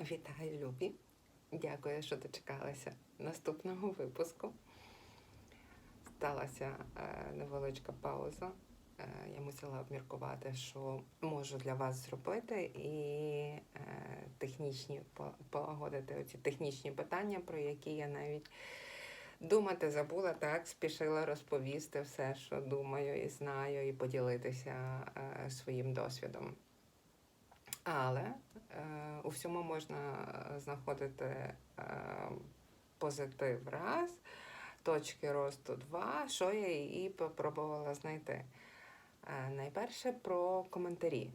Вітаю, Любі! Дякую, що дочекалася наступного випуску. Сталася е, невеличка пауза. Е, я мусила обміркувати, що можу для вас зробити, і е, технічні по- полагодити оці технічні питання, про які я навіть думати забула, так спішила розповісти все, що думаю і знаю, і поділитися своїм досвідом. Але е, у всьому можна е, знаходити е, позитив раз, точки росту два, що я і попробувала знайти. Найперше про коментарі.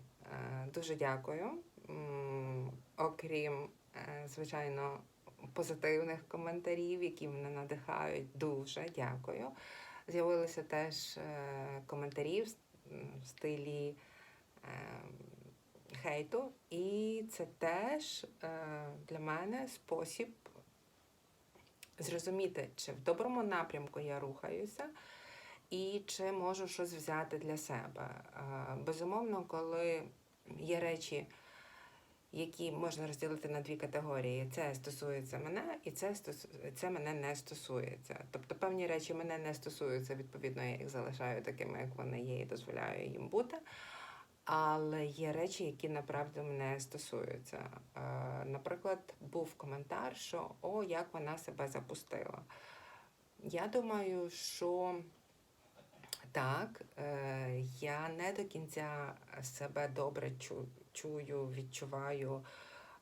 Дуже дякую. Окрім, звичайно, позитивних коментарів, які мене надихають, дуже дякую. З'явилися теж коментарі в стилі. Хейту, і це теж е, для мене спосіб зрозуміти, чи в доброму напрямку я рухаюся, і чи можу щось взяти для себе. Е, безумовно, коли є речі, які можна розділити на дві категорії. Це стосується мене, і це стосу... це мене не стосується. Тобто певні речі мене не стосуються, відповідно, я їх залишаю такими, як вони є, і дозволяю їм бути. Але є речі, які направду мене стосуються. Е, наприклад, був коментар, що о, як вона себе запустила. Я думаю, що так, е, я не до кінця себе добре чую, відчуваю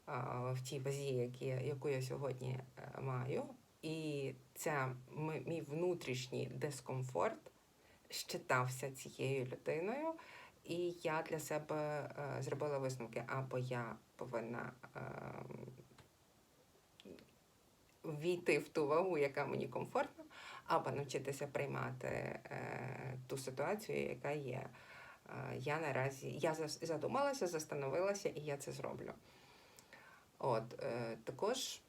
е, в тій вазі, яку я сьогодні маю. І м- мій внутрішній дискомфорт щитався цією людиною. І я для себе е, зробила висновки, або я повинна е, війти в ту вагу, яка мені комфортна, або навчитися приймати е, ту ситуацію, яка є. Я наразі я задумалася, застановилася, і я це зроблю. От, також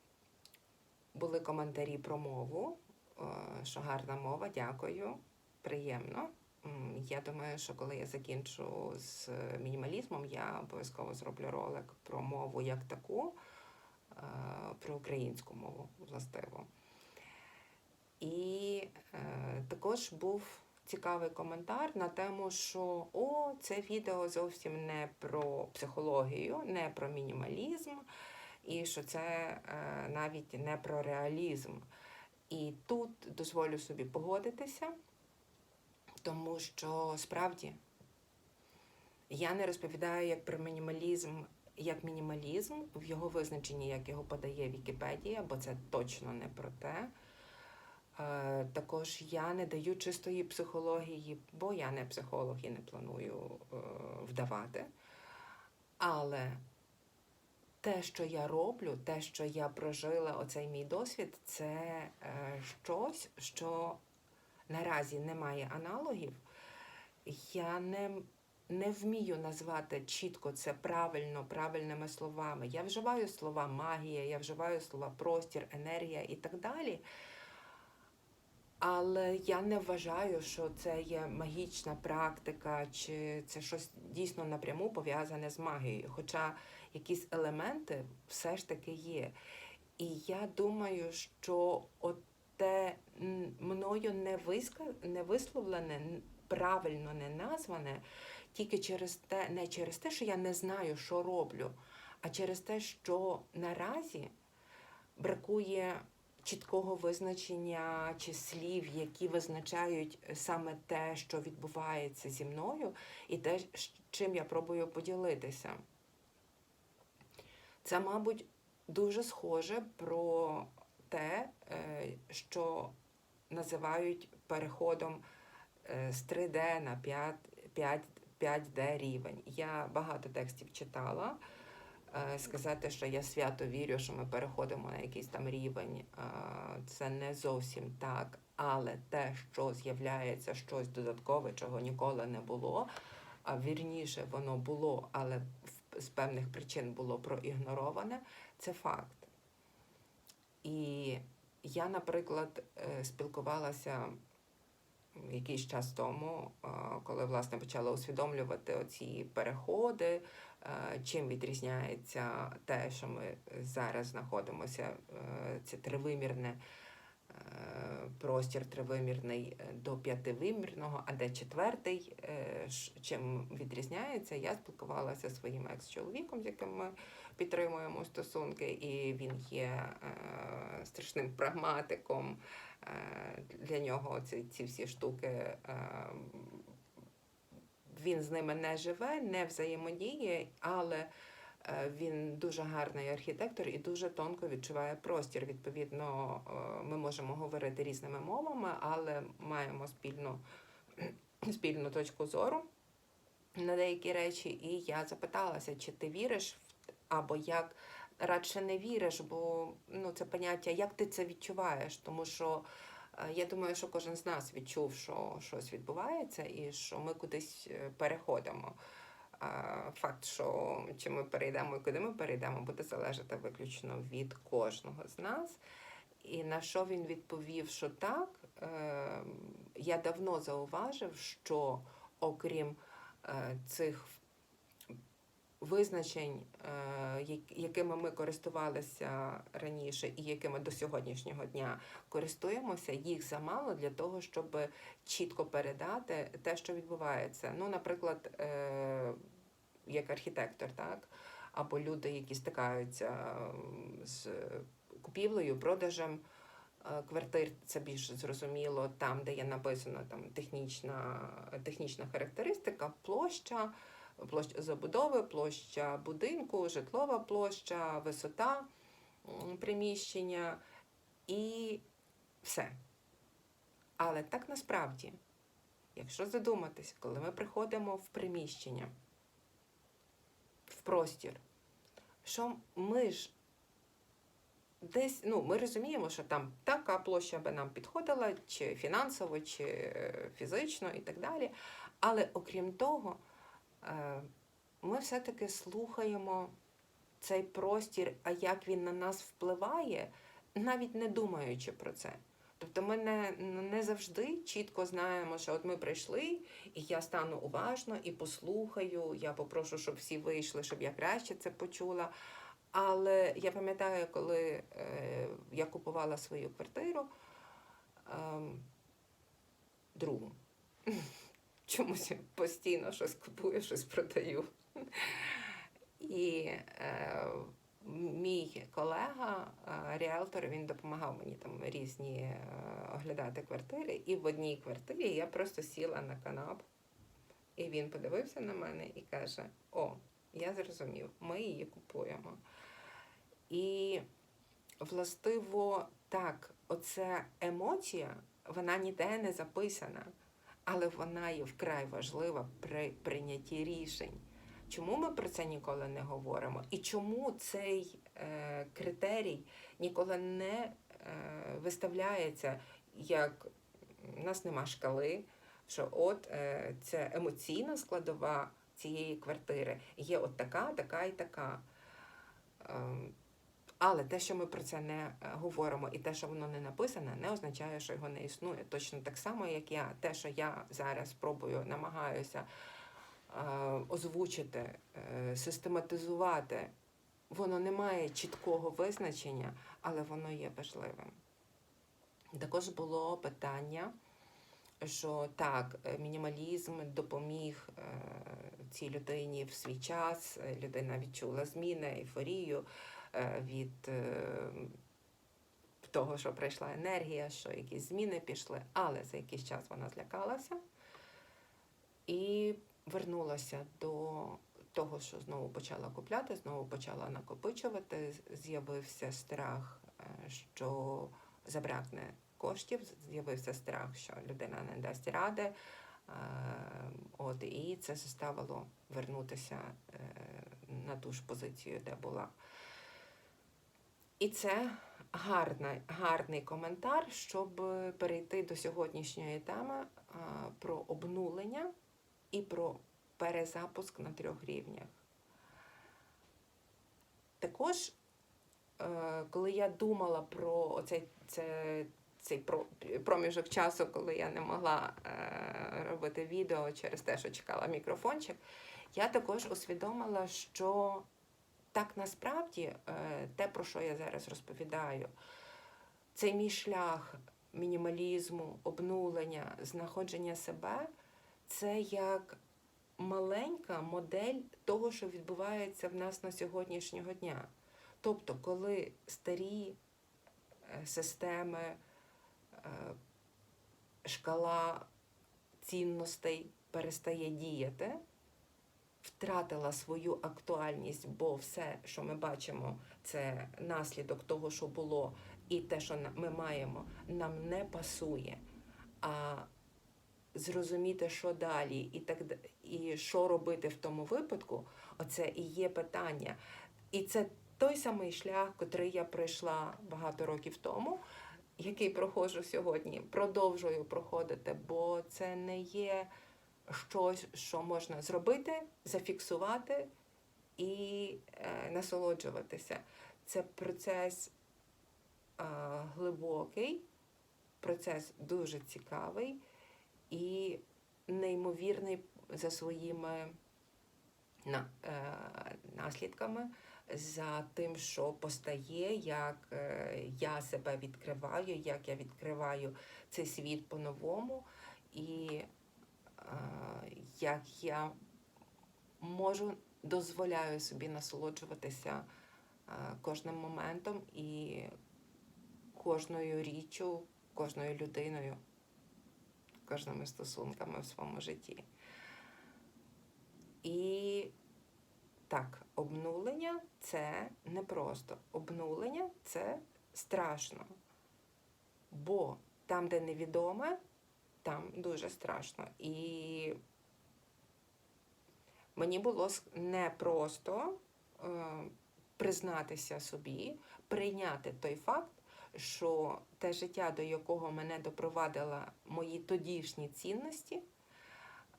були коментарі про мову, що гарна мова, дякую, приємно. Я думаю, що коли я закінчу з мінімалізмом, я обов'язково зроблю ролик про мову як таку, е, про українську мову властиво. І е, також був цікавий коментар на тему, що о, це відео зовсім не про психологію, не про мінімалізм, і що це е, навіть не про реалізм. І тут дозволю собі погодитися, тому що справді я не розповідаю як про мінімалізм, як мінімалізм в його визначенні, як його подає Вікіпедія, бо це точно не про те. Е, Також я не даю чистої психології, бо я не психолог і не планую е, вдавати. Але те, що я роблю, те, що я прожила, оцей мій досвід, це е, щось, що наразі немає аналогів. Я не, не вмію назвати чітко це правильно, правильними словами. Я вживаю слова магія, я вживаю слова простір, енергія і так далі. Але я не вважаю, що це є магічна практика, чи це щось дійсно напряму пов'язане з магією. Хоча якісь елементи все ж таки є. І я думаю, що от те мною не, виска... не висловлене, правильно не назване, тільки через те, не через те, що я не знаю, що роблю, а через те, що наразі бракує чіткого визначення чи слів, які визначають саме те, що відбувається зі мною, і те, чим я пробую поділитися. Це, мабуть, дуже схоже про те, е, що називають переходом е, з 3D на 5, 5, 5D рівень. Я багато текстів читала. Е, Сказати, що я свято вірю, що ми переходимо на якийсь там рівень, це не зовсім так. Але те, що з'являється щось додаткове, чого ніколи не було, а вірніше воно було, але з певних причин було проігнороване, це факт. І я, наприклад, е, спілкувалася якийсь час тому, е, коли власне почала усвідомлювати оці переходи, Е, Чим відрізняється те, що ми зараз знаходимося, це тривимірне простір тривимірний е, до п'ятивимірного, а де четвертий, е, чим відрізняється, я спілкувалася зі своїм екс-чоловіком, з яким ми підтримуємо стосунки, і він є е, страшним прагматиком. Для нього ці, ці всі штуки. Він з ними не живе, не взаємодіє, але він дуже гарний архітектор і дуже тонко відчуває простір. Відповідно, е, ми можемо говорити різними мовами, але маємо спільну, спільну точку зору на деякі речі. І я запиталася, чи ти віриш в або як радше не віриш, бо ну, це поняття, як ти це відчуваєш, тому що. е, Я думаю, що кожен з нас відчув, що щось відбувається, і що ми кудись е, переходимо. Факт, що чи ми перейдемо і куди ми перейдемо, буде залежати виключно від кожного з нас. І на що він відповів, що так, е, я давно зауважив, що окрім е, цих визначень, е, якими ми користувалися раніше і якими до сьогоднішнього дня користуємося, їх замало для того, щоб чітко передати те, що відбувається. Ну, наприклад, е, як архітектор, так, або люди, які стикаються з купівлею, продажем. е, Квартир це більш зрозуміло там, де є написано там технічна, технічна характеристика, площа, площа забудови, площа будинку, житлова площа, висота приміщення і все. Але так насправді, якщо задуматись, коли ми приходимо в приміщення, в простір, що ми ж десь, ну, ми розуміємо, що там така площа би нам підходила, чи фінансово, чи е, фізично, і так далі. Але окрім того, ми все-таки слухаємо цей простір, а як він на нас впливає, навіть не думаючи про це. Тобто ми не, не завжди чітко знаємо, що от ми прийшли, і я стану уважно і послухаю. Я попрошу, щоб всі вийшли, щоб я краще це почула. Але я пам'ятаю, коли е, я купувала свою квартиру е, другу. Чомусь постійно щось купую, щось продаю. І е, мій колега, е, ріелтор, він допомагав мені там різні е, оглядати квартири. І в одній квартирі я просто сіла на канап, і він подивився на мене і каже: О, я зрозумів, ми її купуємо. І властиво так, оця емоція, вона ніде не записана, але вона є вкрай важлива при прийнятті рішень. Чому ми про це ніколи не говоримо? І чому цей е, критерій ніколи не е, виставляється як у нас нема шкали, що от е, це емоційна складова цієї квартири є от така, така і така. Ем, але те, що ми про це не е, говоримо, і те, що воно не написане, не означає, що його не існує. Точно так само, як я, те, що я зараз пробую, намагаюся е, озвучити, е, систематизувати, воно не має чіткого визначення, але воно є важливим. Також було питання, що так, е, мінімалізм допоміг е, цій людині в свій час, е, людина відчула зміни, ейфорію від е, того, що прийшла енергія, що якісь зміни пішли, але за якийсь час вона злякалася і вернулася до того, що знову почала купляти, знову почала накопичувати. З'явився страх, е, що забракне коштів, з'явився страх, що людина не дасть ради. Е, От, і це заставило вернутися е, на ту ж позицію, де була. І це гарна, гарний коментар, щоб перейти до сьогоднішньої теми про обнулення і про перезапуск на трьох рівнях. Також, е, коли я думала про оцей, це, цей проміжок часу, коли я не могла е, робити відео через те, що чекала мікрофончик, я також усвідомила, що так насправді е, те, про що я зараз розповідаю, цей мій шлях мінімалізму, обнулення, знаходження себе це як маленька модель того, що відбувається в нас на сьогоднішнього дня. Тобто, коли старі е, системи, е, шкала цінностей перестає діяти, втратила свою актуальність, бо все, що ми бачимо, це наслідок того, що було, і те, що ми маємо, нам не пасує. А зрозуміти, що далі, і так і що робити в тому випадку, оце і є питання. І це той самий шлях, котрий я пройшла багато років тому, який проходжу сьогодні, продовжую проходити, бо це не є щось, що можна зробити, зафіксувати і е, насолоджуватися. Це процес е, глибокий, процес дуже цікавий і неймовірний за своїми на, е, наслідками, за тим, що постає, як е, я себе відкриваю, як я відкриваю цей світ по-новому, і як я можу дозволяю собі насолоджуватися е, кожним моментом і кожною річчю, кожною людиною, кожними стосунками в своєму житті. І так, обнулення це непросто. Обнулення це страшно. Бо там, де невідоме, там дуже страшно. І мені було непросто е, признатися собі, прийняти той факт, що те життя, до якого мене допровадила мої тодішні цінності,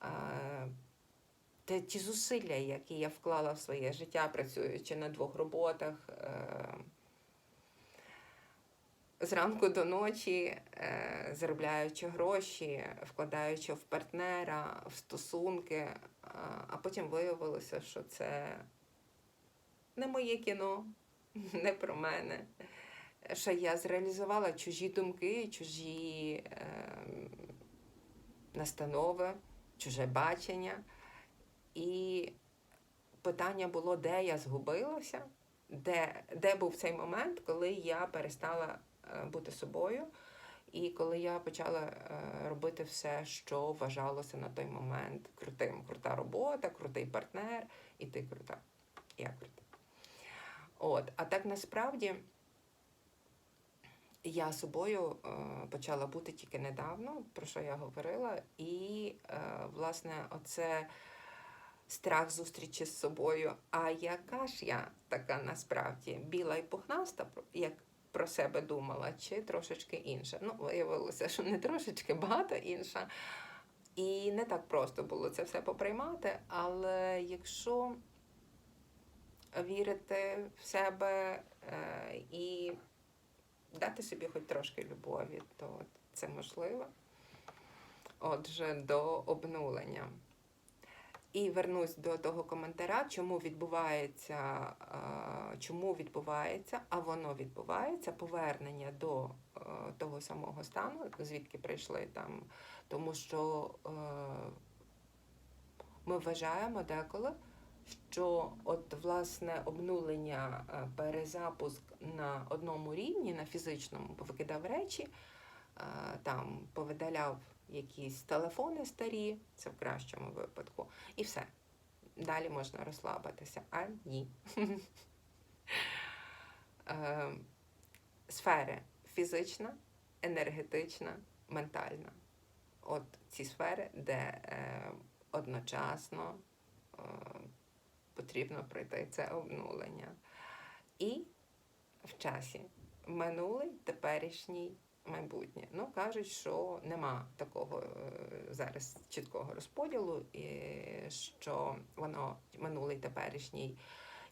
е, те ті зусилля, які я вклала в своє життя, працюючи на двох роботах. Е, Зранку до ночі, е, заробляючи гроші, вкладаючи в партнера, в стосунки, а, а потім виявилося, що це не моє кіно, не про мене. Що я зреалізувала чужі думки, чужі е, настанови, чуже бачення. І питання було, де я згубилася, де, де був цей момент, коли я перестала е, бути собою, і коли я почала е, робити все, що вважалося на той момент крутим. Крута робота, крутий партнер, і ти крута. Я крута. От, а так насправді я собою е, почала бути тільки недавно, про що я говорила, і е, власне оце страх зустрічі з собою. А яка ж я така насправді біла і пухнаста, як про себе думала, чи трошечки інша? Ну, виявилося, що не трошечки, багато інша. І не так просто було це все поприймати, але якщо вірити в себе е, і дати собі хоч трошки любові, то це можливо. Отже, до обнулення. І вернусь до того коментаря, чому відбувається, е, чому відбувається, а воно відбувається повернення до е, того самого стану, звідки прийшли там. Тому що е, ми вважаємо деколи, що от власне обнулення, перезапуск на одному рівні, на фізичному, повикидав речі, там повидаляв якісь телефони старі, це в кращому випадку, і все. Далі можна розслабитися. А ні. Е, Сфери фізична, енергетична, ментальна. От ці сфери, де е, одночасно е, потрібно пройти це обнулення. І в часі минулий, теперішній, майбутнє. Ну, кажуть, що нема такого е, зараз чіткого розподілу, і що воно минулий, теперішній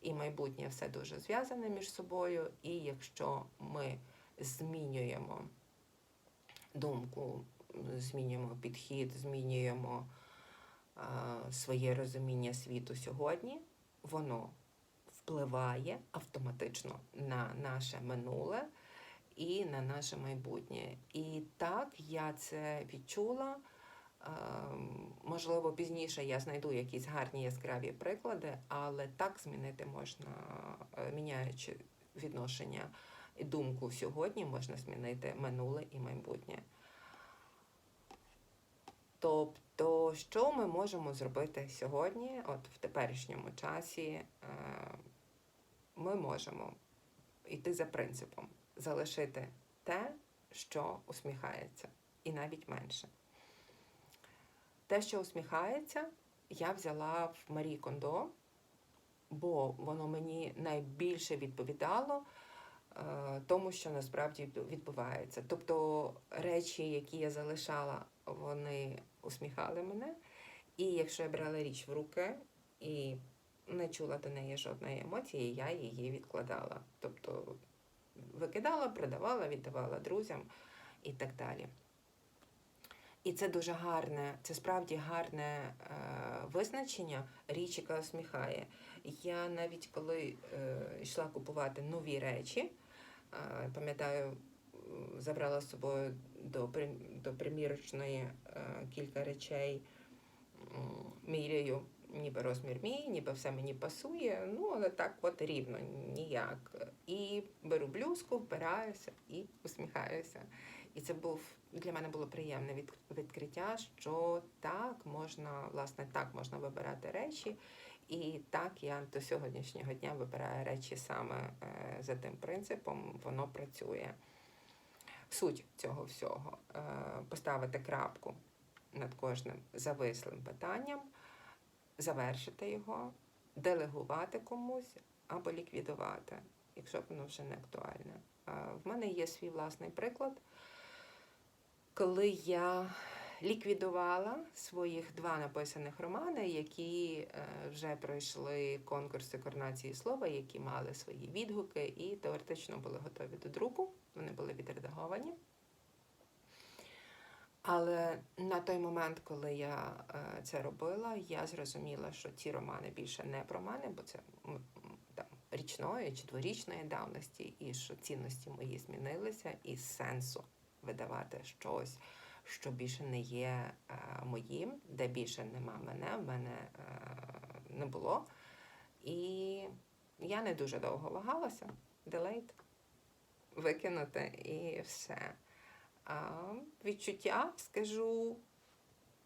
і майбутнє все дуже зв'язане між собою. І якщо ми змінюємо думку, змінюємо підхід, змінюємо е, своє розуміння світу сьогодні, воно впливає автоматично на наше минуле і на наше майбутнє. І так я це відчула. Ем, Можливо, пізніше я знайду якісь гарні яскраві приклади, але так змінити можна, е, міняючи відношення і думку сьогодні, можна змінити минуле і майбутнє. Тобто, що ми можемо зробити сьогодні, от в теперішньому часі, е, ми можемо йти за принципом, залишити те, що усміхається, і навіть менше. Те, що усміхається, я взяла в Марі Кондо, бо воно мені найбільше відповідало е, тому, що насправді відбувається. Тобто речі, які я залишала, вони усміхали мене. І якщо я брала річ в руки і не чула до неї жодної емоції, я її відкладала. Тобто викидала, продавала, віддавала друзям і так далі. І це дуже гарне, це справді гарне е, визначення річ, яка усміхає. Я навіть коли е, йшла купувати нові речі, е, пам'ятаю, забрала з собою до, до примірочної е, кілька речей, м, міряю ніби розмір мій, ніби все мені пасує, ну але так от рівно, ніяк. І беру блюзку, вбираюся і усміхаюся. І це був для мене було приємне від, відкриття, що так можна, власне, так можна вибирати речі. І так я до сьогоднішнього дня вибираю речі саме е, за тим принципом, воно працює. Суть цього всього е, поставити крапку над кожним завислим питанням, завершити його, делегувати комусь або ліквідувати, якщо воно вже не актуальне. В мене є свій власний приклад коли я ліквідувала своїх два написаних романи, які е, вже пройшли конкурси координації слова, які мали свої відгуки і теоретично були готові до друку, вони були відредаговані. Але на той момент, коли я е, це робила, я зрозуміла, що ці романи більше не про мене, бо це там, річної чи дворічної давності, і що цінності мої змінилися, і сенсу видавати щось, що більше не є е, моїм, де більше нема мене, в мене е, не було. І я не дуже довго вагалася, делейт, викинути і все. Відчуття, скажу,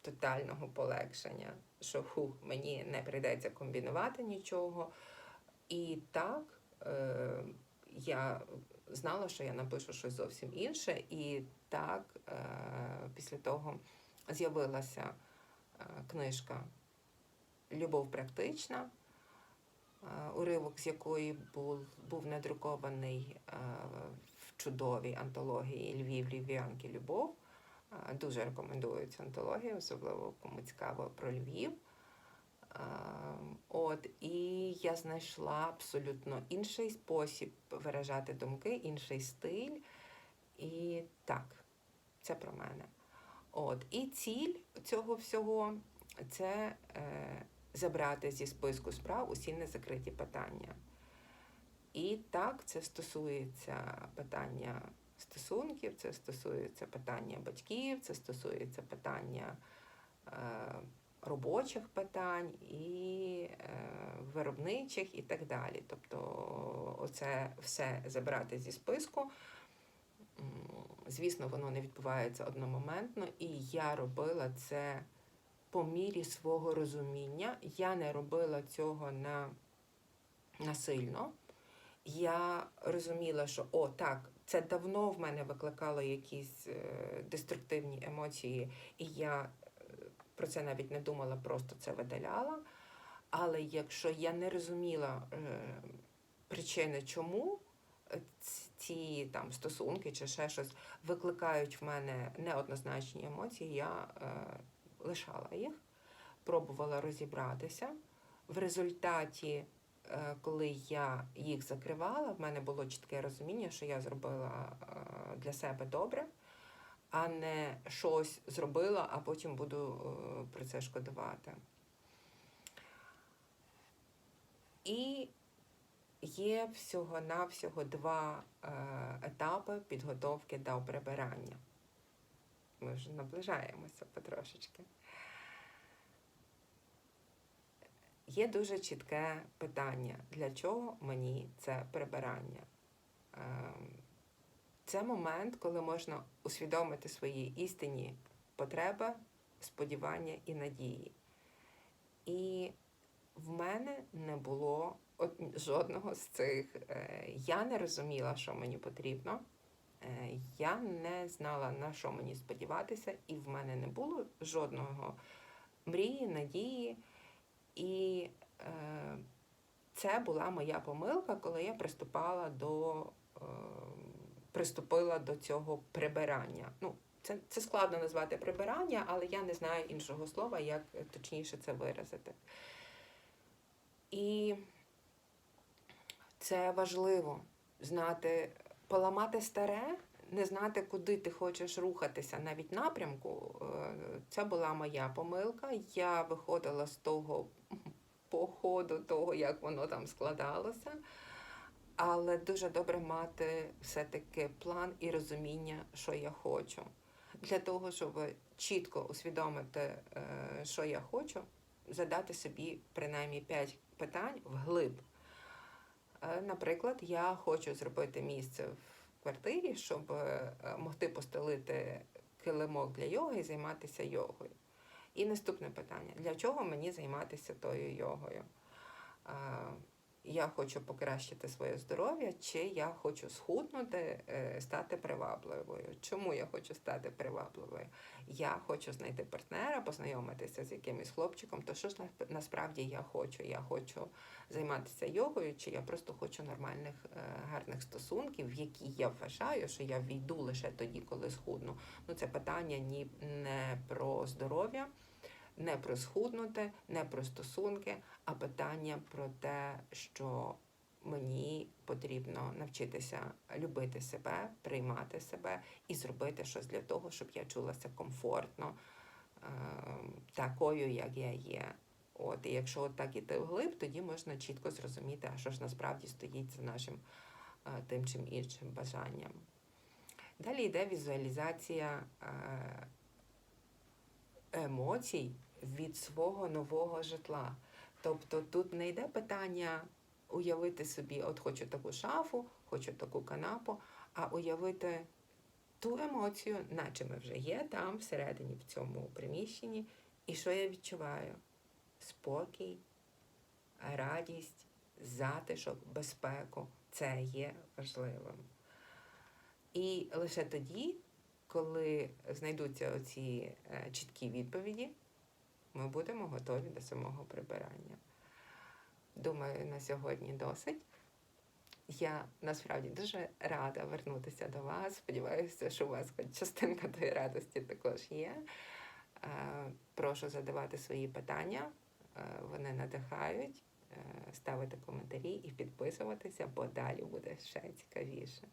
тотального полегшення, що ху, мені не прийдеться комбінувати нічого. І так е, я знала, що я напишу щось зовсім інше, і так е, після того з'явилася е, книжка Любов практична, е, уривок з якої був, був надрукований е, чудовій антології Львів, Львів'янки, Любов. Дуже рекомендую цю антологію, особливо кому цікаво про Львів. От, і я знайшла абсолютно інший спосіб виражати думки, інший стиль. І так, це про мене. От, і ціль цього всього це е, забрати зі списку справ усі незакриті питання. І так, це стосується питання стосунків, це стосується питання батьків, це стосується питання. Е, робочих питань і е, виробничих і так далі. Тобто, оце все забрати зі списку. Звісно, воно не відбувається одномоментно, і я робила це по мірі свого розуміння. Я не робила цього на насильно. Я розуміла, що о, так, це давно в мене викликало якісь е, деструктивні емоції, і я про це навіть не думала, просто це видаляла. Але якщо я не розуміла е, причини, чому е, ці там стосунки чи ще щось викликають в мене неоднозначні емоції, я е, лишала їх, пробувала розібратися. В результаті, е, коли я їх закривала, в мене було чітке розуміння, що я зробила е, для себе добре. а не щось зробила, а потім буду е, про це шкодувати. І є всього-навсього два е, етапи підготовки до прибирання. Ми вже наближаємося потрошечки. Є дуже чітке питання, для чого мені це прибирання. Ем, Це момент, коли можна усвідомити свої істинні потреби, сподівання і надії. І в мене не було жодного з цих. Е, Я не розуміла, що мені потрібно. Е, Я не знала, на що мені сподіватися, і в мене не було жодного мрії, надії. І е, це була моя помилка, коли я приступала до, е, приступила до цього прибирання. Ну, це, це складно назвати прибирання, але я не знаю іншого слова, як точніше це виразити. І це важливо знати, поламати старе, не знати, куди ти хочеш рухатися, навіть напрямку. е, Це була моя помилка. Я виходила з того по ходу того, як воно там складалося. Але дуже добре мати все-таки план і розуміння, що я хочу. Для того, щоб чітко усвідомити, е, що я хочу, задати собі принаймні 5 питань вглиб. Е, Наприклад, я хочу зробити місце в квартирі, щоб е, могти постелити килимок для йоги і займатися йогою. І наступне питання: для чого мені займатися тою йогою? Я хочу покращити своє здоров'я, чи я хочу схуднути, е, стати привабливою. Чому я хочу стати привабливою? Я хочу знайти партнера, познайомитися з якимось хлопчиком. То що ж на- насправді я хочу? Я хочу займатися йогою, чи я просто хочу нормальних е, гарних стосунків, в які я вважаю, що я війду лише тоді, коли схудну. Ну це питання ні не про здоров'я, не про схуднути, не про стосунки, а питання про те, що мені потрібно навчитися любити себе, приймати себе і зробити щось для того, щоб я чулася комфортно е, такою, як я є. От, і якщо так іти вглиб, тоді можна чітко зрозуміти, а що ж насправді стоїть за нашим е, тим чим іншим бажанням. Далі йде візуалізація е, емоцій від свого нового житла. Тобто тут не йде питання уявити собі, от хочу таку шафу, хочу таку канапу, а уявити ту емоцію, наче ми вже є там, всередині, в цьому приміщенні, і що я відчуваю? Спокій, радість, затишок, безпеку це є важливим. І лише тоді, коли знайдуться оці е, чіткі відповіді, ми будемо готові до самого прибирання. Думаю, на сьогодні досить. Я насправді дуже рада вернутися до вас. Сподіваюся, що у вас хоч частинка тої радості також є. Е, Прошу задавати свої питання, е, вони надихають, ставити коментарі і підписуватися, бо далі буде ще цікавіше.